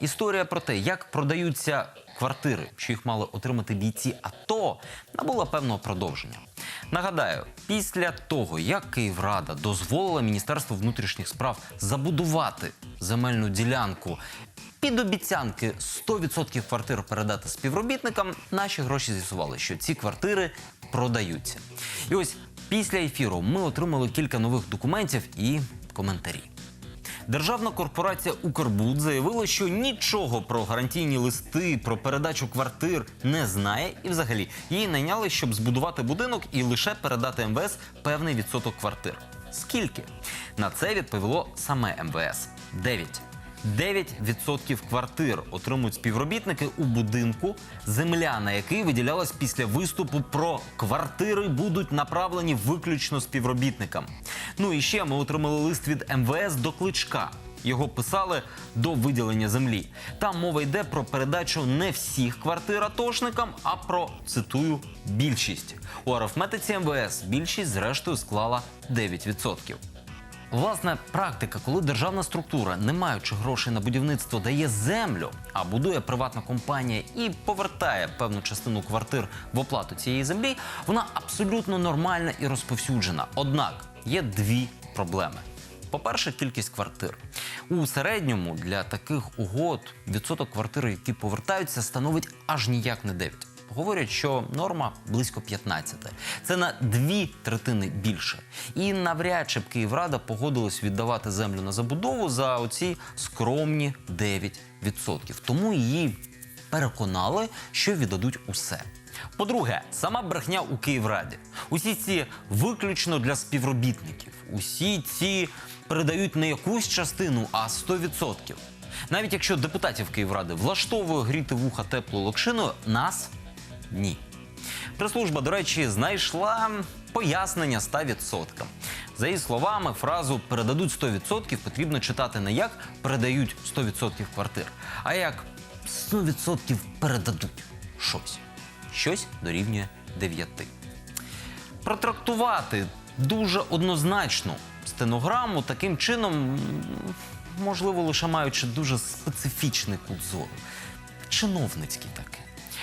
Історія про те, як продаються квартири, що їх мали отримати бійці АТО, набула певного продовження. Нагадаю, після того, як Київрада дозволила Міністерству внутрішніх справ забудувати земельну ділянку під обіцянки 100% квартир передати співробітникам, наші гроші з'ясували, що ці квартири продаються. І ось після ефіру ми отримали кілька нових документів і коментарі. Державна корпорація Укрбуд заявила, що нічого про гарантійні листи, про передачу квартир не знає, і взагалі її найняли, щоб збудувати будинок і лише передати МВС певний відсоток квартир. Скільки? На це відповіло саме МВС 9. 9% квартир отримують співробітники у будинку, земля на який виділялась після виступу про квартири будуть направлені виключно співробітникам. Ну і ще ми отримали лист від МВС до кличка. Його писали до виділення землі. Там мова йде про передачу не всіх квартир атошникам, а про цитую більшість. У арифметиці МВС більшість зрештою склала 9%. Власне, практика, коли державна структура, не маючи грошей на будівництво, дає землю, а будує приватна компанія і повертає певну частину квартир в оплату цієї землі, вона абсолютно нормальна і розповсюджена. Однак є дві проблеми. По-перше, кількість квартир. У середньому для таких угод відсоток квартир, які повертаються, становить аж ніяк не 9. Говорять, що норма близько 15. Це на дві третини більше. І навряд чи б Київрада погодилась віддавати землю на забудову за оці скромні 9%. Тому її переконали, що віддадуть усе. По-друге, сама брехня у Київраді. Усі ці виключно для співробітників. Усі ці передають не якусь частину, а 100%. Навіть якщо депутатів Київради влаштовує гріти вуха теплою локшиною, нас ні. Прес-служба, до речі, знайшла пояснення 100%. За її словами, фразу передадуть 100% потрібно читати не як передають 100% квартир, а як 100% передадуть щось. Щось дорівнює 9. Протрактувати дуже однозначну стенограму таким чином, можливо, лише маючи дуже специфічний кут зору. Чиновницький такий.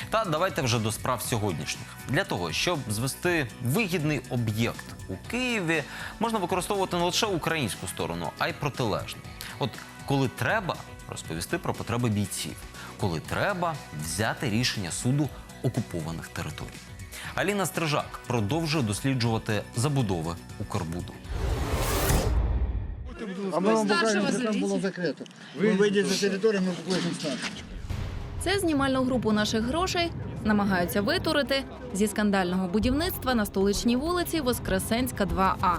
Та давайте вже до справ сьогоднішніх. Для того, щоб звести вигідний об'єкт у Києві, можна використовувати не лише українську сторону, а й протилежну. От коли треба розповісти про потреби бійців, коли треба взяти рішення суду окупованих територій. Аліна Стрижак продовжує досліджувати забудови Укрбуду. А ми вам покажемо, що там було закрито. Ви вийдете за територію, ми покличемо старшого. Це знімальну групу наших грошей намагаються витурити зі скандального будівництва на столичній вулиці Воскресенська 2А.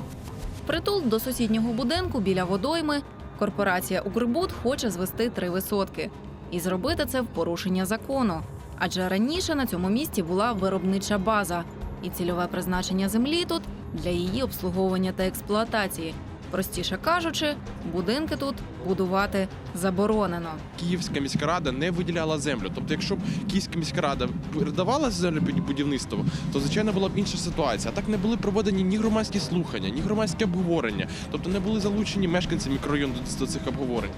Притул до сусіднього будинку біля водойми корпорація Укрбуд хоче звести три висотки і зробити це в порушення закону. Адже раніше на цьому місці була виробнича база, і цільове призначення землі тут для її обслуговування та експлуатації. Простіше кажучи, будинки тут будувати заборонено. Київська міська рада не виділяла землю. Тобто, якщо б Київська міська рада передавала землю під будівництво, то звичайно була б інша ситуація. А так не були проведені ні громадські слухання, ні громадські обговорення, тобто не були залучені мешканці мікрорайону до- до цих обговорень.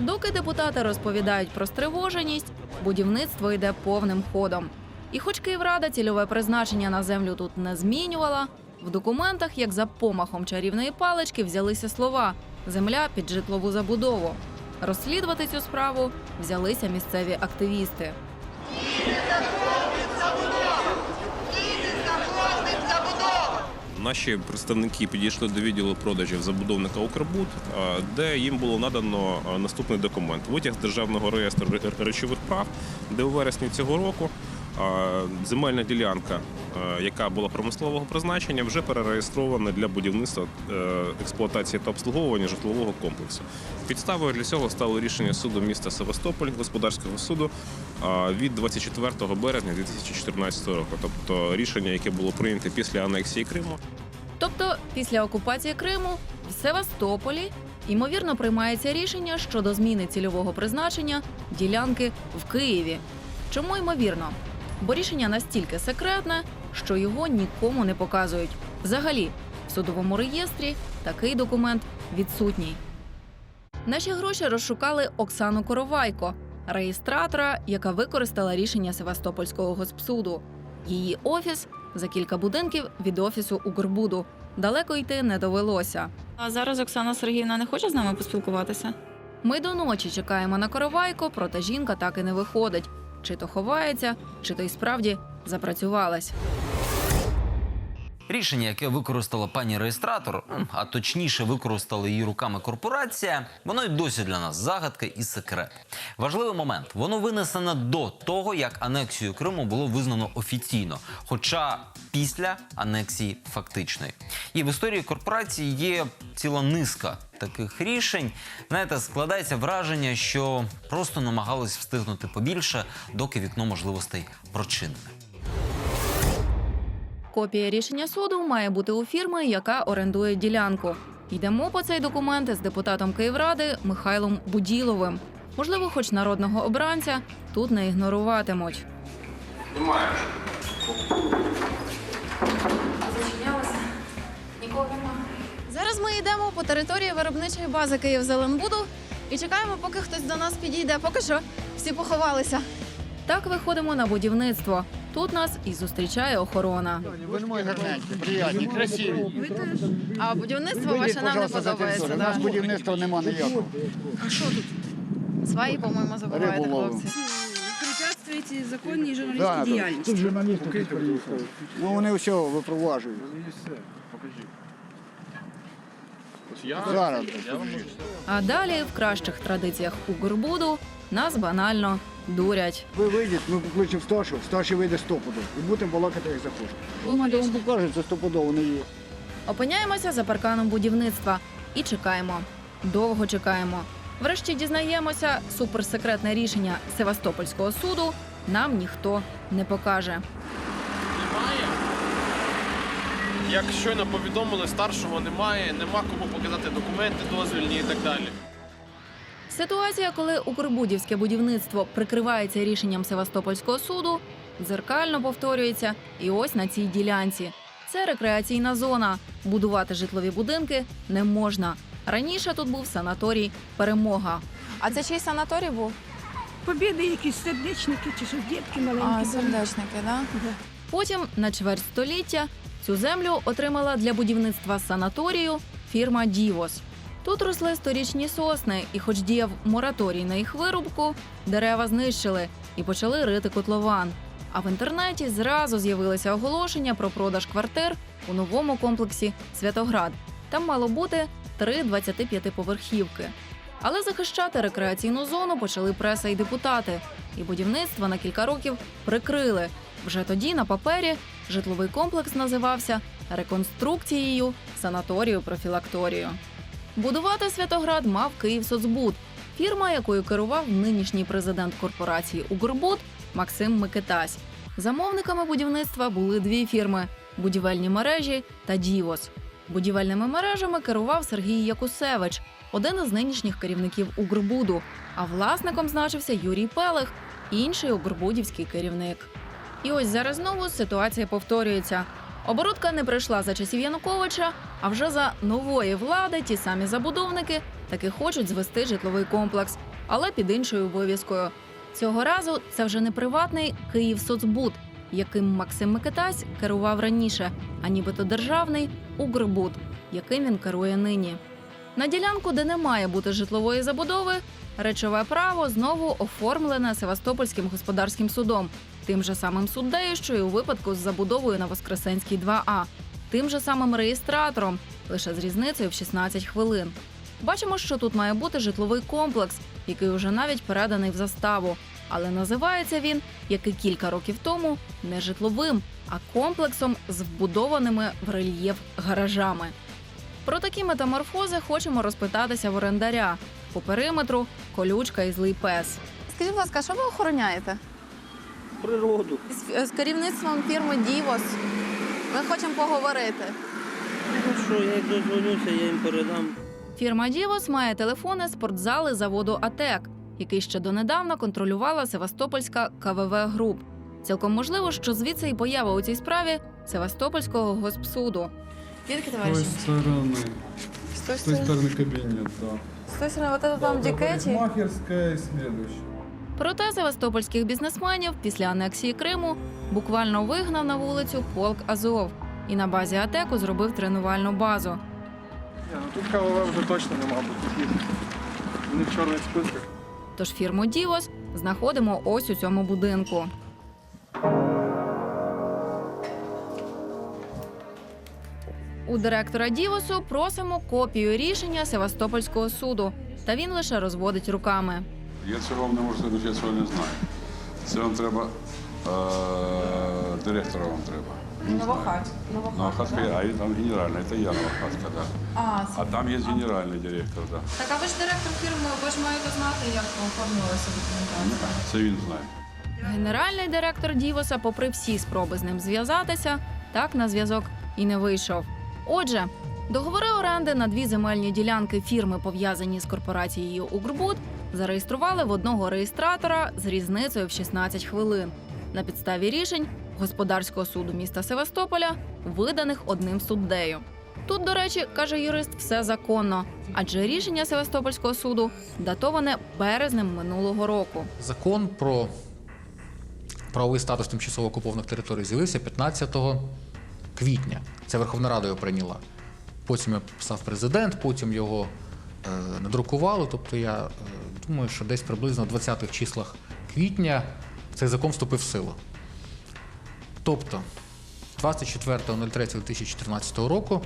Доки депутати розповідають про стривоженість, будівництво йде повним ходом. І хоч Київрада цільове призначення на землю тут не змінювала, в документах, як за помахом чарівної палички, взялися слова земля під житлову забудову. Розслідувати цю справу взялися місцеві активісти. Наші представники підійшли до відділу продажів забудовника Укрбуд, е, де їм було надано е, наступний документ: витяг з державного реєстру речових прав, де у вересні цього року земельна ділянка, е, яка була промислового призначення, вже перереєстрована для будівництва е, експлуатації та обслуговування житлового комплексу. Підставою для цього стало рішення суду міста Севастополь господарського суду від 24 березня 2014 року, тобто рішення, яке було прийнято після анексії Криму. Тобто, після окупації Криму в Севастополі ймовірно приймається рішення щодо зміни цільового призначення ділянки в Києві. Чому ймовірно? Бо рішення настільки секретне, що його нікому не показують. Взагалі, в судовому реєстрі такий документ відсутній. Наші гроші розшукали Оксану Коровайко, реєстратора, яка використала рішення Севастопольського госпсуду. Її офіс за кілька будинків від офісу Укрбуду. Далеко йти не довелося. А зараз Оксана Сергіївна не хоче з нами поспілкуватися? Ми до ночі чекаємо на коровайко, проте жінка так і не виходить. Чи то ховається, чи то й справді запрацювалась. Рішення, яке використала пані реєстратор, а точніше використала її руками корпорація, воно й досі для нас загадка і секрет. Важливий момент: воно винесено до того, як анексію Криму було визнано офіційно, хоча після анексії фактичної. І в історії корпорації є ціла низка таких рішень. Знаєте, складається враження, що просто намагались встигнути побільше, доки вікно можливостей прочинене. Копія рішення суду має бути у фірми, яка орендує ділянку. Йдемо по цей документ з депутатом Київради Михайлом Буділовим. Можливо, хоч народного обранця тут не ігноруватимуть. Зараз ми йдемо по території виробничої бази Київзеленбуду і чекаємо, поки хтось до нас підійде. Поки що всі поховалися. Так виходимо на будівництво. Тут нас і зустрічає охорона. Ж мої гарненькі, приятні, красиві. А будівництво ваше нам не подобається. У нас будівництва нема ніякого. Свої, по-моєму, забуваєте, хлопці. препятствуете законній журналістській діяльності. Тут журналісти тут приїхали. Ну вони все випроваджують. Зараз. А далі, в кращих традиціях Угорбуду, нас банально дурять. Ви вийдіть, ми покличемо старшого, старший вийде стопудово. І будемо балакати, як захочемо. Вам покажуть, це стопудово не є. Опиняємося за парканом будівництва і чекаємо. Довго чекаємо. Врешті дізнаємося, суперсекретне рішення Севастопольського суду нам ніхто не покаже. Як щойно повідомили, старшого немає, нема кому показати документи, дозвільні і так далі. Ситуація, коли Укрбудівське будівництво прикривається рішенням Севастопольського суду, дзеркально повторюється і ось на цій ділянці. Це рекреаційна зона. Будувати житлові будинки не можна. Раніше тут був санаторій Перемога. А це чий санаторій був? Побіди якісь сердечники чи що дітки маленькі. А, сердечники, так? Потім на чверть століття цю землю отримала для будівництва санаторію фірма Дівос. Тут росли сторічні сосни, і, хоч діяв мораторій на їх вирубку, дерева знищили і почали рити котлован. А в інтернеті зразу з'явилися оголошення про продаж квартир у новому комплексі Святоград. Там мало бути три 25-поверхівки. Але захищати рекреаційну зону почали преса і депутати, і будівництво на кілька років прикрили. Вже тоді на папері житловий комплекс називався реконструкцією санаторію профілакторію. Будувати Святоград мав Київсоцбуд, фірма, якою керував нинішній президент корпорації Угорбуд Максим Микитась. Замовниками будівництва були дві фірми: будівельні мережі та Дівос. Будівельними мережами керував Сергій Якусевич, один із нинішніх керівників Угрбуду. А власником значився Юрій Пелех, інший угрбудівський керівник. І ось зараз знову ситуація повторюється. Оборудка не прийшла за часів Януковича, а вже за нової влади ті самі забудовники таки хочуть звести житловий комплекс, але під іншою вивіскою. Цього разу це вже не приватний Київсоцбуд, яким Максим Микитась керував раніше, а нібито державний Угрбуд, яким він керує нині. На ділянку, де не має бути житлової забудови, речове право знову оформлене Севастопольським господарським судом, тим же самим суддею, що й у випадку з забудовою на Воскресенській 2А, тим же самим реєстратором, лише з різницею в 16 хвилин. Бачимо, що тут має бути житловий комплекс, який уже навіть переданий в заставу. Але називається він, як і кілька років тому, не житловим, а комплексом з вбудованими в рельєф гаражами. Про такі метаморфози хочемо розпитатися в орендаря. По периметру колючка і злий пес. Скажіть, будь ласка, що ви охороняєте? Природу. З, з керівництвом фірми Дівос. Ми хочемо поговорити. Ну що, я як дозвонюся, я їм передам. Фірма Дівос має телефони спортзали заводу АТЕК, який ще донедавна контролювала Севастопольська КВВ Груп. Цілком можливо, що звідси і поява у цій справі Севастопольського госпсуду. Звідки С той товариші? стороны. З тої С той сторони. стороны кабинет, да. З тої сторони, вот это там Это Дікеті. парикмахерская и следующая. Проте севастопольських бізнесменів після анексії Криму буквально вигнав на вулицю полк Азов і на базі АТЕКу зробив тренувальну базу. Ні, ну тут КВВ вже точно нема, бо тут їх вони в чорних списках. Тож фірму Дівос знаходимо ось у цьому будинку. У директора Дівосу просимо копію рішення Севастопольського суду, та він лише розводить руками. Я цього вам не можу сказати, я цього не знаю. Це вам треба е- директора вам треба. Новохат. Новохатка, а і там генеральна, це я Новохатка, так. А, А там є генеральний директор, так. так а ви ж директор фірми, ви ж маєте знати, як оформилася документація. Це він знає. Генеральний директор Дівоса, попри всі спроби з ним зв'язатися, так на зв'язок і не вийшов. Отже, договори оренди на дві земельні ділянки фірми, пов'язані з корпорацією Укрбуд, зареєстрували в одного реєстратора з різницею в 16 хвилин на підставі рішень господарського суду міста Севастополя, виданих одним суддею. Тут, до речі, каже юрист, все законно, адже рішення Севастопольського суду датоване березнем минулого року. Закон про правовий статус тимчасово окупованих територій з'явився 15 квітня. Це Верховна Рада його прийняла. Потім його став президент, потім його е, надрукували. Тобто я е, думаю, що десь приблизно в 20-х числах квітня цей закон вступив в силу. Тобто 24.03.2014 року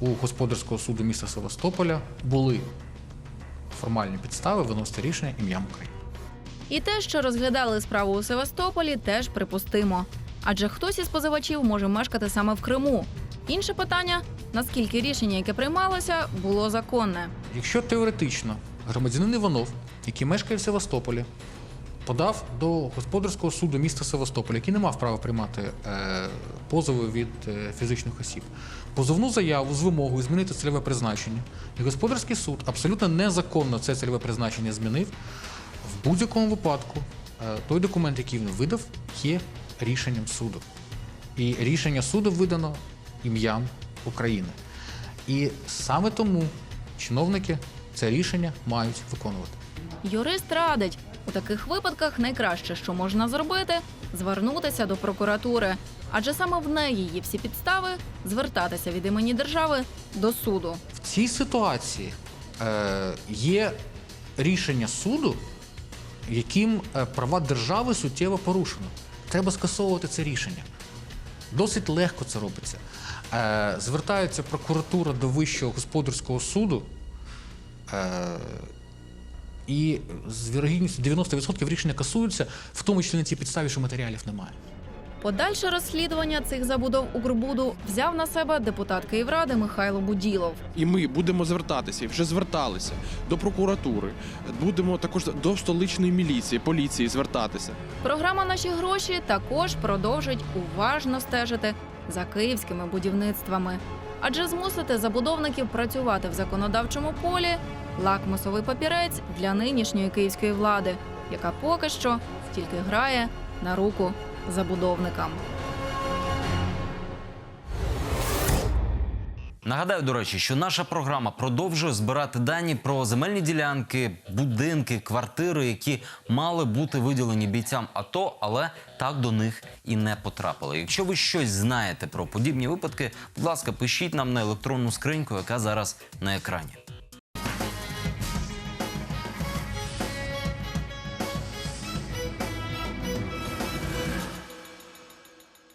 у господарського суду міста Севастополя були формальні підстави виносити рішення ім'ям України. І те, що розглядали справу у Севастополі, теж припустимо. Адже хтось із позивачів може мешкати саме в Криму. Інше питання: наскільки рішення, яке приймалося, було законне. Якщо теоретично громадянин Іванов, який мешкає в Севастополі, подав до господарського суду міста Севастополя, який не мав права приймати е, позови від е, фізичних осіб, позовну заяву з вимогою змінити цільове призначення, і господарський суд абсолютно незаконно це цільове призначення змінив. В будь-якому випадку е, той документ, який він видав, є рішенням суду. І рішення суду видано ім'ям України. І саме тому чиновники це рішення мають виконувати. Юрист радить у таких випадках найкраще, що можна зробити, звернутися до прокуратури, адже саме в неї є всі підстави звертатися від імені держави до суду. В цій ситуації е, є рішення суду, яким е, права держави суттєво порушено. Треба скасовувати це рішення. Досить легко це робиться. Е, звертається прокуратура до Вищого господарського суду. Е, і з вірогідністю 90% рішення касуються, в тому числі на цій підставі, що матеріалів немає. Подальше розслідування цих забудов Укрбуду взяв на себе депутат Київради Михайло Буділов. І ми будемо звертатися, і вже зверталися до прокуратури. Будемо також до столичної міліції, поліції звертатися. Програма Наші гроші також продовжить уважно стежити за київськими будівництвами, адже змусити забудовників працювати в законодавчому полі лакмусовий папірець для нинішньої київської влади, яка поки що тільки грає на руку забудовникам. Нагадаю, до речі, що наша програма продовжує збирати дані про земельні ділянки, будинки, квартири, які мали бути виділені бійцям АТО, але так до них і не потрапили. Якщо ви щось знаєте про подібні випадки, будь ласка, пишіть нам на електронну скриньку, яка зараз на екрані.